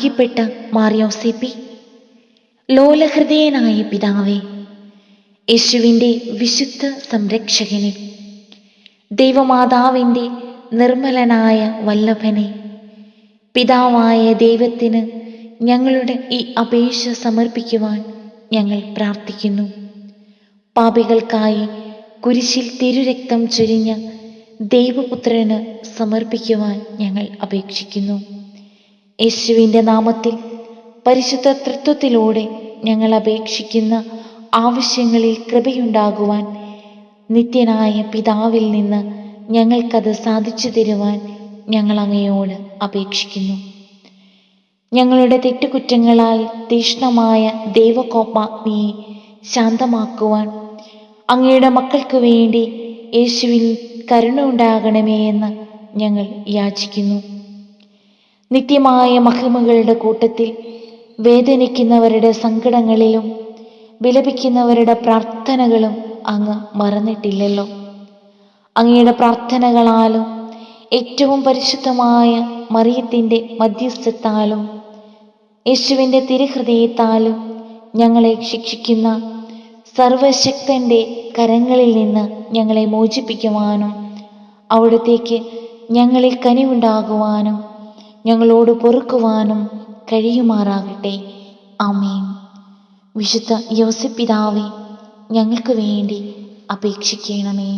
ഭാഗ്യപ്പെട്ട മാറിയോസേപ്പി ലോലഹൃദയനായ പിതാവേ യേശുവിന്റെ വിശുദ്ധ സംരക്ഷകനെ ദൈവമാതാവിന്റെ നിർമ്മലനായ വല്ലഭനെ പിതാവായ ദൈവത്തിന് ഞങ്ങളുടെ ഈ അപേക്ഷ സമർപ്പിക്കുവാൻ ഞങ്ങൾ പ്രാർത്ഥിക്കുന്നു. പാപികൾക്കായി കുരിശിൽ തിരുരക്തം ചൊരിഞ്ഞ ദൈവപുത്രന് സമർപ്പിക്കുവാൻ ഞങ്ങൾ അപേക്ഷിക്കുന്നു. യേശുവിന്റെ നാമത്തിൽ പരിശുദ്ധ തൃത്വത്തിലൂടെ ഞങ്ങൾ അപേക്ഷിക്കുന്ന ആവശ്യങ്ങളിൽ കൃപയുണ്ടാകുവാൻ നിത്യനായ പിതാവിൽ നിന്ന് ഞങ്ങൾക്കത് സാധിച്ചു തരുവാൻ ഞങ്ങൾ അങ്ങയോട് അപേക്ഷിക്കുന്നു. ഞങ്ങളുടെ തെറ്റുകുറ്റങ്ങളാൽ തീഷ്ണമായ ദൈവകോപാഗ്നിയെ ശാന്തമാക്കുവാൻ അങ്ങയുടെ മക്കൾക്ക് വേണ്ടി യേശുവിൽ കരുണ ഉണ്ടാകണമേ എന്ന് ഞങ്ങൾ യാചിക്കുന്നു. നിത്യമായ മഹിമകളുടെ കൂട്ടത്തിൽ വേദനിക്കുന്നവരുടെ സങ്കടങ്ങളിലും വിലപിക്കുന്നവരുടെ പ്രാർത്ഥനകളും അങ്ങ് മറന്നിട്ടില്ലല്ലോ. അങ്ങയുടെ പ്രാർത്ഥനകളാലും ഏറ്റവും പരിശുദ്ധമായ മറിയത്തിന്റെ മധ്യസ്ഥത്താലും യേശുവിന്റെ തിരുഹൃദയത്താലും ഞങ്ങളെ ശിക്ഷിക്കുന്ന സർവശക്തന്റെ കരങ്ങളിൽ നിന്ന് ഞങ്ങളെ മോചിപ്പിക്കുവാനും അവിടത്തേക്ക് ഞങ്ങളിൽ കനിവുണ്ടാകുവാനും ഞങ്ങളോട് പൊറുക്കുവാനും കഴിയുമാറാകട്ടെ. ആമേൻ. വിശുദ്ധ യോസിപ്പിതാവെ ഞങ്ങൾക്ക് വേണ്ടി അപേക്ഷിക്കണമേ.